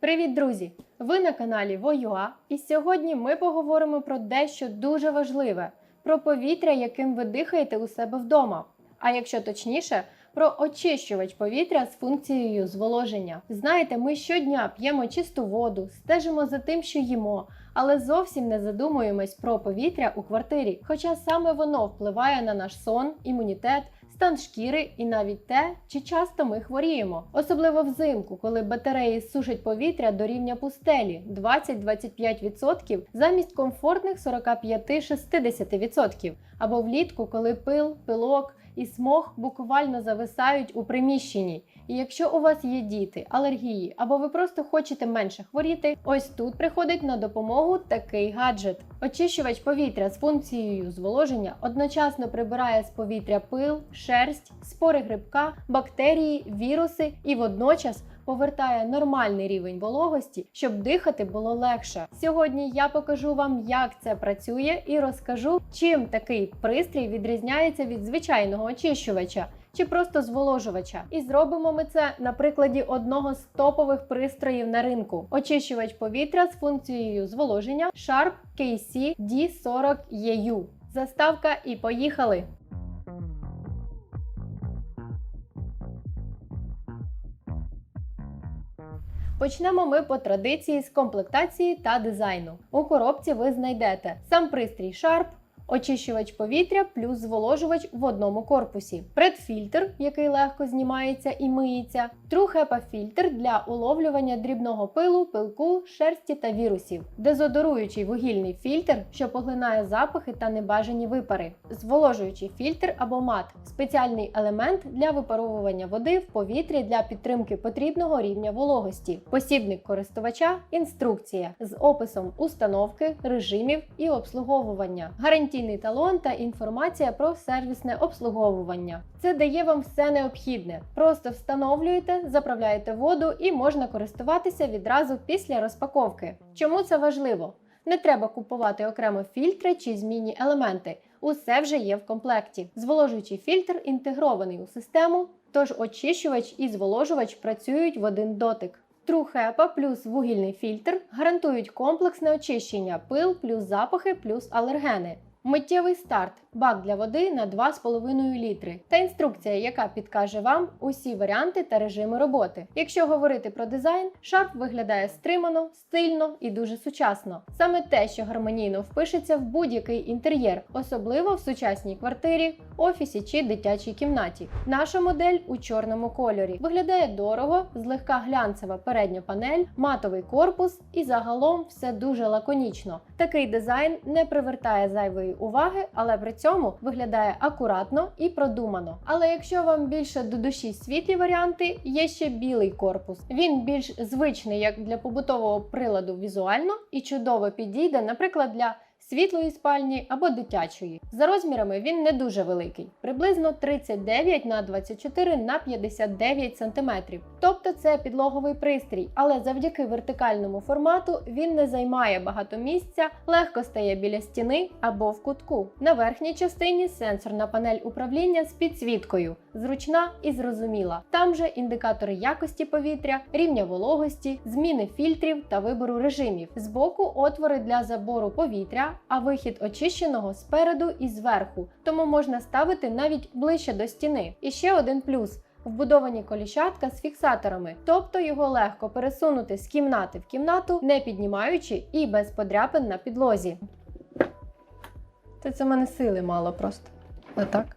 Привіт, друзі! Ви на каналі Воюа, і сьогодні ми поговоримо про дещо дуже важливе: про повітря, яким ви дихаєте у себе вдома. А якщо точніше, про очищувач повітря з функцією зволоження. Знаєте, ми щодня п'ємо чисту воду, стежимо за тим, що їмо, але зовсім не задумуємось про повітря у квартирі. Хоча саме воно впливає на наш сон, імунітет, стан шкіри і навіть те, чи часто ми хворіємо, особливо взимку, коли батареї сушать повітря до рівня пустелі 20-25% замість комфортних 45-60%, або влітку, коли пил, пилок і смог буквально зависають у приміщенні. І якщо у вас є діти, алергії або ви просто хочете менше хворіти, ось тут приходить на допомогу такий гаджет. Очищувач повітря з функцією зволоження одночасно прибирає з повітря пил, шерсть, спори грибка, бактерії, віруси і водночас повертає нормальний рівень вологості, щоб дихати було легше. Сьогодні я покажу вам, як це працює, і розкажу, чим такий пристрій відрізняється від звичайного очищувача. Чи просто зволожувача, і зробимо ми це на прикладі одного з топових пристроїв на ринку: очищувач повітря з функцією зволоження Sharp KC D40EU. Заставка і поїхали! Почнемо ми по традиції з комплектації та дизайну. У коробці ви знайдете сам пристрій Sharp, очищувач повітря плюс зволожувач в одному корпусі, предфільтр, який легко знімається і миється, HEPA фільтр для уловлювання дрібного пилу, пилку, шерсті та вірусів, дезодоруючий вугільний фільтр, що поглинає запахи та небажані випари, зволожуючий фільтр або мат, спеціальний елемент для випаровування води в повітрі для підтримки потрібного рівня вологості, посібник користувача, інструкція з описом установки, режимів і обслуговування, гарантійний талон та інформація про сервісне обслуговування. Це дає вам все необхідне. Просто встановлюєте, заправляєте воду і можна користуватися відразу після розпаковки. Чому це важливо? Не треба купувати окремо фільтри чи змінні елементи. Усе вже є в комплекті. Зволожуючий фільтр інтегрований у систему, тож очищувач і зволожувач працюють в один дотик. TrueHEPA плюс вугільний фільтр гарантують комплексне очищення, пил плюс запахи плюс алергени. Миттєвий старт, бак для води на 2,5 літри та інструкція, яка підкаже вам усі варіанти та режими роботи. Якщо говорити про дизайн, шарп виглядає стримано, стильно і дуже сучасно. Саме те, що гармонійно впишеться в будь-який інтер'єр, особливо в сучасній квартирі, офісі чи дитячій кімнаті. Наша модель у чорному кольорі виглядає дорого, злегка глянцева передня панель, матовий корпус і загалом все дуже лаконічно. Такий дизайн не привертає зайвої уваги, але при цьому виглядає акуратно і продумано. Але якщо вам більше до душі світлі варіанти, є ще білий корпус. Він більш звичний як для побутового приладу візуально і чудово підійде, наприклад, для світлої спальні або дитячої. За розмірами він не дуже великий, приблизно 39 на 24 на 59 см. Тобто це підлоговий пристрій, але завдяки вертикальному формату він не займає багато місця, легко стає біля стіни або в кутку. На верхній частині сенсорна панель управління з підсвіткою, зручна і зрозуміла. Там же індикатори якості повітря, рівня вологості, зміни фільтрів та вибору режимів. Збоку отвори для забору повітря, а вихід очищеного спереду і зверху, тому можна ставити навіть ближче до стіни. І ще один плюс. Вбудовані коліщатка з фіксаторами, тобто його легко пересунути з кімнати в кімнату, не піднімаючи і без подряпин на підлозі. Це це в мене сили мало просто. Отак.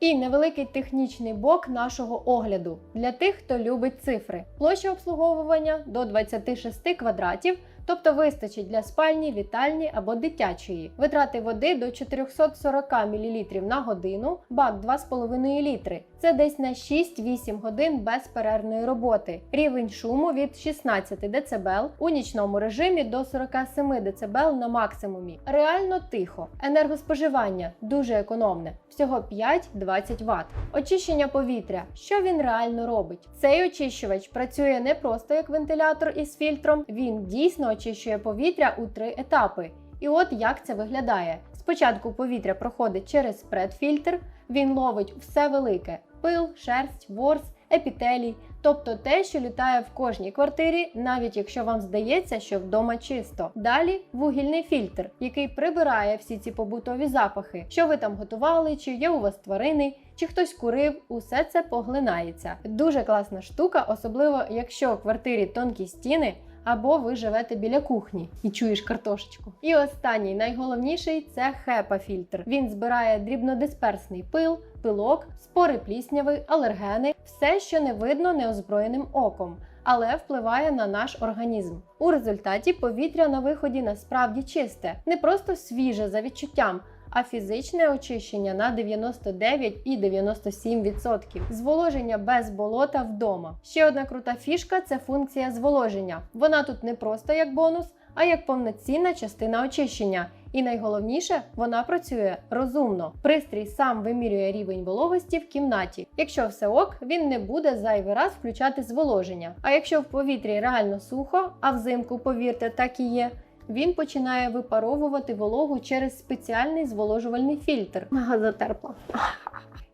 І невеликий технічний бок нашого огляду для тих, хто любить цифри. Площа обслуговування до 26 квадратів, тобто вистачить для спальні, вітальні або дитячої. Витрати води до 440 мл на годину, бак 2,5 літри. Це десь на 6-8 годин безперервної роботи. Рівень шуму від 16 дБ у нічному режимі до 47 дБ на максимумі. Реально тихо. Енергоспоживання дуже економне, всього 5-20 Вт. Очищення повітря. Що він реально робить? Цей очищувач працює не просто як вентилятор із фільтром, він дійсно очищує повітря у три етапи. І от як це виглядає. Спочатку повітря проходить через предфільтр, він ловить все велике: пил, шерсть, ворс, епітелій, тобто те, що літає в кожній квартирі, навіть якщо вам здається, що вдома чисто. Далі вугільний фільтр, який прибирає всі ці побутові запахи, що ви там готували, чи є у вас тварини, чи хтось курив, усе це поглинається. Дуже класна штука, особливо якщо в квартирі тонкі стіни. Або ви живете біля кухні і чуєш картошечку. І останній найголовніший це хепа-фільтр. Він збирає дрібнодисперсний пил, пилок, спори плісняви, алергени, все, що не видно неозброєним оком, але впливає на наш організм. У результаті повітря на виході насправді чисте, не просто свіже за відчуттям. А фізичне очищення на 99,97%. Зволоження без болота вдома. Ще одна крута фішка це функція зволоження. Вона тут не просто як бонус, а як повноцінна частина очищення. І найголовніше, вона працює розумно. Пристрій сам вимірює рівень вологості в кімнаті. Якщо все ок, він не буде зайвий раз включати зволоження. А якщо в повітрі реально сухо, а взимку, повірте, так і є. Він починає випаровувати вологу через спеціальний зволожувальний фільтр. Газотерпла.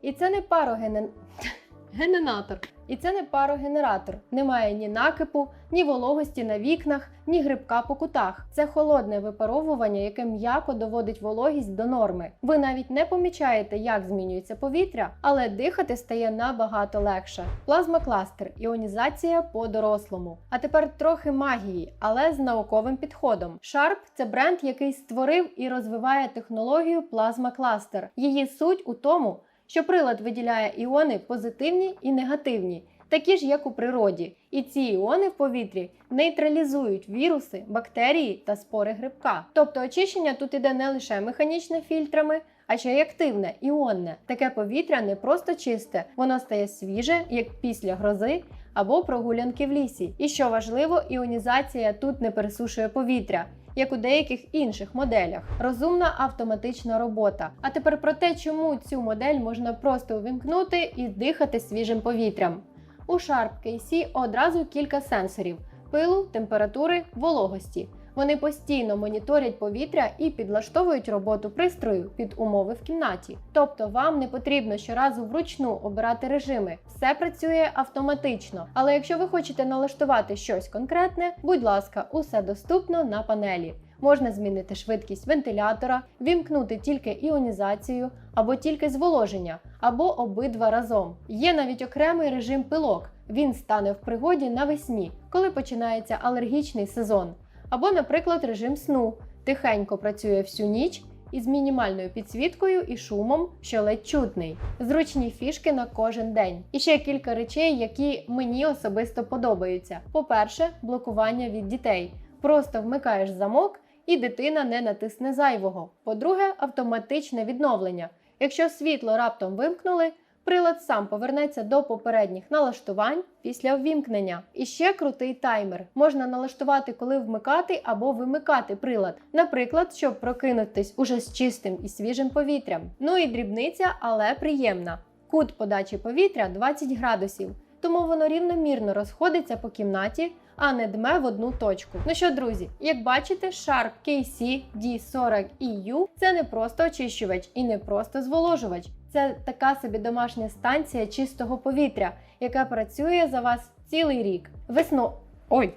І це не парогенен... генератор. І це не парогенератор. Немає ні накипу, ні вологості на вікнах, ні грибка по кутах. Це холодне випаровування, яке м'яко доводить вологість до норми. Ви навіть не помічаєте, як змінюється повітря, але дихати стає набагато легше. Плазмокластер іонізація по-дорослому. А тепер трохи магії, але з науковим підходом. Sharp – це бренд, який створив і розвиває технологію плазмокластер. Її суть у тому, що прилад виділяє іони позитивні і негативні, такі ж як у природі, і ці іони в повітрі нейтралізують віруси, бактерії та спори грибка. Тобто очищення тут іде не лише механічне фільтрами. А ще й активне, іонне. Таке повітря не просто чисте, воно стає свіже, як після грози або прогулянки в лісі. І що важливо, іонізація тут не пересушує повітря як у деяких інших моделях. Розумна автоматична робота. А тепер про те, чому цю модель можна просто увімкнути і дихати свіжим повітрям. У Sharp KC одразу кілька сенсорів: пилу, температури, вологості. Вони постійно моніторять повітря і підлаштовують роботу пристрою під умови в кімнаті. Тобто вам не потрібно щоразу вручну обирати режими, все працює автоматично. Але якщо ви хочете налаштувати щось конкретне, будь ласка, усе доступно на панелі. Можна змінити швидкість вентилятора, вімкнути тільки іонізацію або тільки зволоження, або обидва разом. Є навіть окремий режим пилок. Він стане в пригоді навесні, коли починається алергічний сезон. Або, наприклад, режим сну тихенько працює всю ніч із мінімальною підсвіткою і шумом, що ледь чутний. Зручні фішки на кожен день. І ще кілька речей, які мені особисто подобаються. По-перше, блокування від дітей. Просто вмикаєш замок, і дитина не натисне зайвого. По-друге, автоматичне відновлення. Якщо світло раптом вимкнули, прилад сам повернеться до попередніх налаштувань після ввімкнення. І ще крутий таймер. Можна налаштувати, коли вмикати або вимикати прилад. Наприклад, щоб прокинутись уже з чистим і свіжим повітрям. Ну і дрібниця, але приємна. Кут подачі повітря 20 градусів. Тому воно рівномірно розходиться по кімнаті, а не дме в одну точку. Ну що, друзі, як бачите, Sharp KC D40 EU це не просто очищувач і не просто зволожувач. Це така собі домашня станція чистого повітря, яка працює за вас цілий рік. Весно... Ой!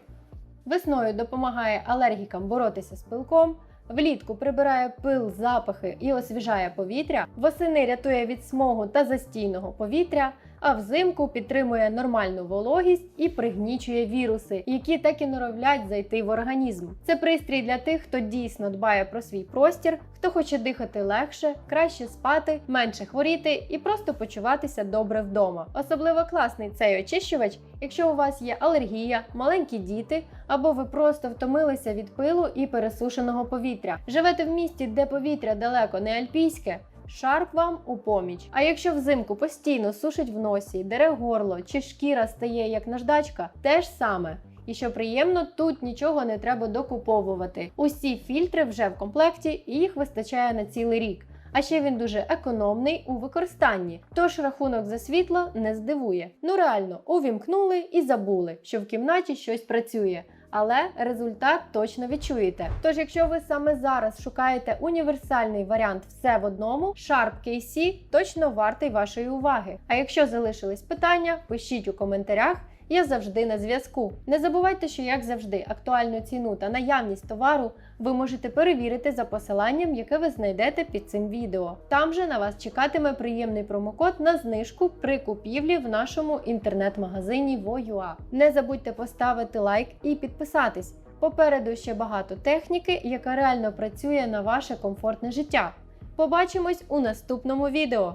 Весною допомагає алергікам боротися з пилком. Влітку прибирає пил, запахи і освіжає повітря, восени рятує від смогу та застійного повітря, а взимку підтримує нормальну вологість і пригнічує віруси, які так і норовлять зайти в організм. Це пристрій для тих, хто дійсно дбає про свій простір, хто хоче дихати легше, краще спати, менше хворіти і просто почуватися добре вдома. Особливо класний цей очищувач, якщо у вас є алергія, маленькі діти, або ви просто втомилися від пилу і пересушеного повітря. Живете в місті, де повітря далеко не альпійське. Шарп вам у поміч. А якщо взимку постійно сушить в носі, дере горло чи шкіра стає як наждачка, те ж саме. І що приємно, тут нічого не треба докуповувати. Усі фільтри вже в комплекті і їх вистачає на цілий рік. А ще він дуже економний у використанні, тож рахунок за світло не здивує. Ну реально, увімкнули і забули, що в кімнаті щось працює. Але результат точно відчуєте. Тож, якщо ви саме зараз шукаєте універсальний варіант все в одному, Sharp KC точно вартий вашої уваги. А якщо залишились питання, пишіть у коментарях. Я завжди на зв'язку. Не забувайте, що як завжди, актуальну ціну та наявність товару ви можете перевірити за посиланням, яке ви знайдете під цим відео. Там же на вас чекатиме приємний промокод на знижку при купівлі в нашому інтернет-магазині Voua. Не забудьте поставити лайк і підписатись. Попереду ще багато техніки, яка реально працює на ваше комфортне життя. Побачимось у наступному відео.